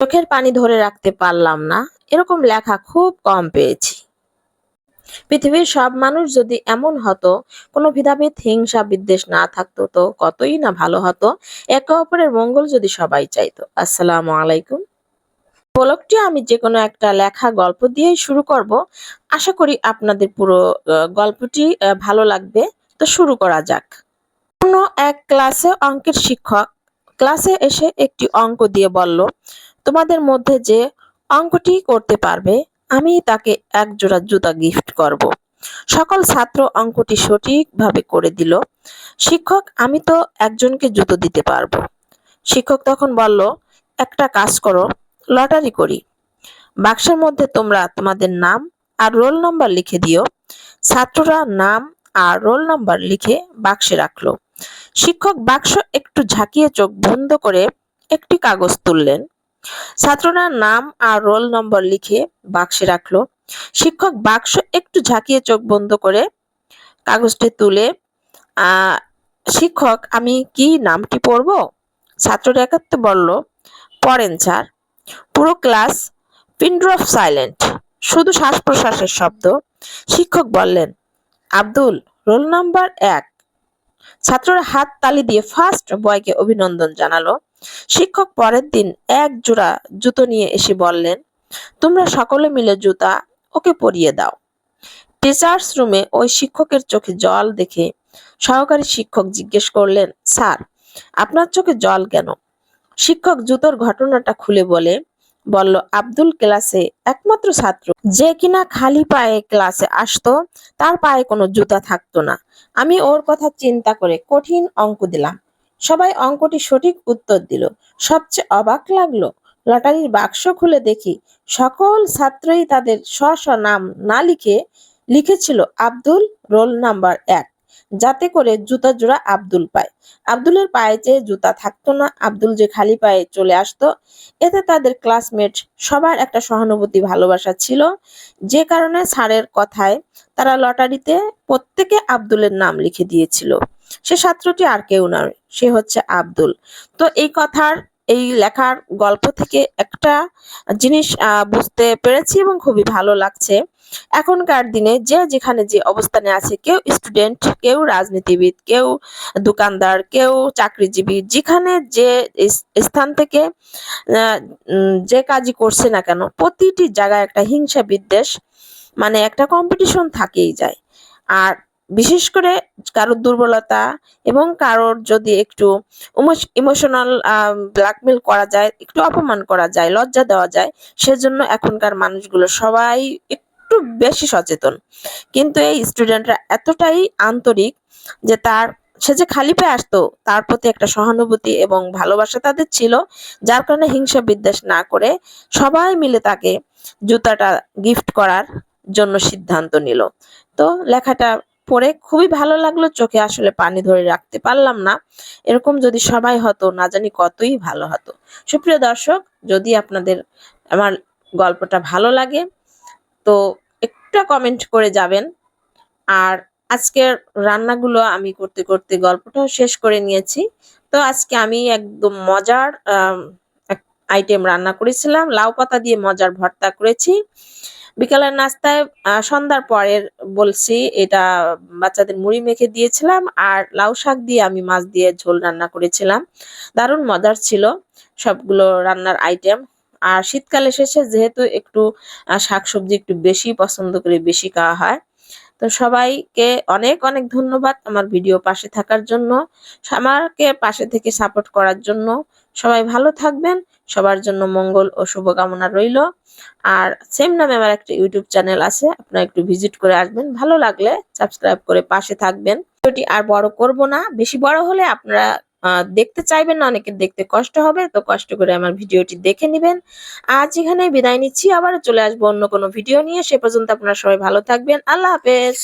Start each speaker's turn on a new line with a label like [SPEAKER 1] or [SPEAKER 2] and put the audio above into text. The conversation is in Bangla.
[SPEAKER 1] চোখের পানি ধরে রাখতে পারলাম না। এরকম লেখা খুব কম পেয়েছি। পৃথিবীর সব মানুষ যদি এমন হতো, কোনো ভেদাভেদ, হিংসা, বিদ্বেষ না থাকতো তো কতই না ভালো হতো। একে অপরের মঙ্গল যদি সবাই চাইতো। আসসালামু আলাইকুম। ব্লগটি আমি যে কোনো একটা লেখা, গল্প দিয়েই শুরু করব। আশা করি আপনাদের পুরো গল্পটি ভালো লাগবে। তো শুরু করা যাক। কোনো এক ক্লাসে অঙ্কের শিক্ষক, ক্লাসে এসে একটি অঙ্ক দিয়ে বলল তোমাদের মধ্যে যে অঙ্কটি করতে পারবে, আমি তাকে এক জোড়া জুতা গিফট করব। সকল ছাত্র অঙ্কটি সঠিকভাবে করে দিল। শিক্ষক, আমি তো একজনকে জুতো দিতে পারব। শিক্ষক তখন বলল, একটা কাজ করো, লটারি করি। বাক্সের মধ্যে তোমরা তোমাদের নাম আর রোল নাম্বার লিখে দিও। ছাত্ররা নাম আর রোল নাম্বার লিখে বাক্সে রাখল। শিক্ষক বাক্স একটু ঝাঁকিয়ে চোখ বন্ধ করে একটি কাগজ তুললেন। ছাত্ররা নাম আর রোল নম্বর লিখে বাক্সে রাখল। শিক্ষক বাক্স একটু ঝাঁকিয়ে চোখ বন্ধ করে কাগজটি তুলে শিক্ষক, আমি কি নামটি পড়ব? ছাত্ররা একাত্তে বলল, পড়েন, স্যার। পুরো ক্লাস পিন্ড্রফ সাইলেন্ট, শুধু শ্বাস প্রশ্বাসের শব্দ। শিক্ষক বললেন, আব্দুল, রোল নাম্বার এক। ছাত্ররা হাত তালি দিয়ে ফার্স্ট বয়কে অভিনন্দন জানালো। শিক্ষক পরের দিন এক জোড়া জুতো নিয়ে এসে বললেন, তোমরা সকলে মিলে জুতা ওকে পরিয়ে দাও। টিচার্স রুমে ওই শিক্ষকের চোখে জল দেখে সহকারী শিক্ষক জিজ্ঞেস করলেন, স্যার, আপনার চোখে জল কেন? শিক্ষক জুতোর ঘটনাটা খুলে বলে, বলল, আব্দুল ক্লাসে একমাত্র ছাত্র। যে কিনা খালি পায়ে ক্লাসে আসতো, তার পায়ে কোনো জুতা থাকতো না। আমি ওর কথা চিন্তা করে কঠিন অঙ্ক দিলাম। সবাই অঙ্কটি সঠিক উত্তর দিল। সবচেয়ে অবাক লাগল, লটারির বাক্স খুলে দেখি সকল ছাত্রই তাদের স্ব নাম না লিখে লিখেছিল আব্দুল রোল নাম্বার এক, যাতে করে জুতা জোড়া আব্দুল পায়। আব্দুলের পায়ে যে জুতা থাকতো না, আব্দুল যে খালি পায়ে চলে আসতো, এতে তাদের ক্লাসমেট সবার একটা সহানুভূতি, ভালোবাসা ছিল। যে কারণে স্যারের কথায় তারা লটারিতে প্রত্যেকে আব্দুলের নাম লিখে দিয়েছিল। সে ছাত্রটি আর কেউ নয়, সে হচ্ছে আব্দুল। তো এই কথার, এই লেখার গল্প থেকে একটা জিনিস বুঝতে পেরেছি এবং খুবই ভালো লাগছে। এখনকার দিনে যে যেখানে যে অবস্থানে আছে, কেউ স্টুডেন্ট, কেউ রাজনীতিবিদ, কেউ দোকানদার, কেউ চাকরিজীবী, যেখানে যে স্থান থেকে যে কাজই করছে না কেন, প্রতিটি জায়গায় একটা হিংসা বিদ্বেষ মানে একটা কম্পিটিশন থাকেই যায়। আর বিশেষ করে কারোর দুর্বলতা এবং কারোর যদি একটু ইমোশনাল ব্ল্যাকমেল করা যায়, একটু অপমান করা যায়, লজ্জা দেওয়া যায়, সেজন্য এখনকার মানুষগুলো সবাই একটু বেশি সচেতন। কিন্তু এই স্টুডেন্টরা এতটাই আন্তরিক যে তার, সে যে খালি পেয়ে আসতো, তার প্রতি একটা সহানুভূতি এবং ভালোবাসা তাদের ছিল, যার কারণে হিংসা বিদ্বেষ না করে সবাই মিলে তাকে জুতাটা গিফট করার জন্য সিদ্ধান্ত নিল। তো লেখাটা পড়ে খুবই ভালো লাগল, চোখে আসলে পানি ধরে রাখতে পারলাম না। এরকম যদি সবাই হতো, না জানি কতই ভালো হতো। সুপ্রিয় দর্শক, যদি আপনাদের আমার গল্পটা ভালো লাগে, তো একটা কমেন্ট করে যাবেন। আর আজকের রান্নাগুলো আমি করতে করতে গল্পটাও শেষ করে নিয়েছি। তো আজকে আমি একদম মজার আইটেম রান্না করেছিলাম। লাউ পাতা দিয়ে মজার ভর্তা করেছি। বিকালের নাস্তায় সন্ধ্যার পরের বলছি, এটা বাচ্চাদের মুড়ি মেখে দিয়েছিলাম আর লাউ শাক দিয়ে আমি মাছ দিয়ে ঝোল রান্না করেছিলাম। দারুণ মজার ছিল সবগুলো রান্নার আইটেম আর শীতকাল এসেছে যেহেতু একটু শাকসবজি একটু বেশি পছন্দ করে বেশি খাওয়া হয়, তো সবাইকে অনেক অনেক ধন্যবাদ আমার ভিডিও পাশে থাকার জন্য আমাকে পাশে থেকে সাপোর্ট করার জন্য। সবাই ভালো থাকবেন, সবার জন্য মঙ্গল ও শুভকামনা রইল। আর সেম নামে আমার একটা ইউটিউব চ্যানেল আছে, আপনারা একটু ভিজিট করে আসবেন, ভালো লাগলে সাবস্ক্রাইব করে পাশে থাকবেন। ভিডিওটি আর বড় করব না, বেশি বড় হলে আপনারা দেখতে চাইবেন না, অনেকের দেখতে কষ্ট হবে, তো কষ্ট করে আমার ভিডিওটি দেখে নেবেন। আজ এখানে বিদায় নিচ্ছি আবার চলে আসব অন্য কোনো ভিডিও নিয়ে, সে পর্যন্ত আপনারা সবাই ভালো থাকবেন, আল্লাহ হাফেজ।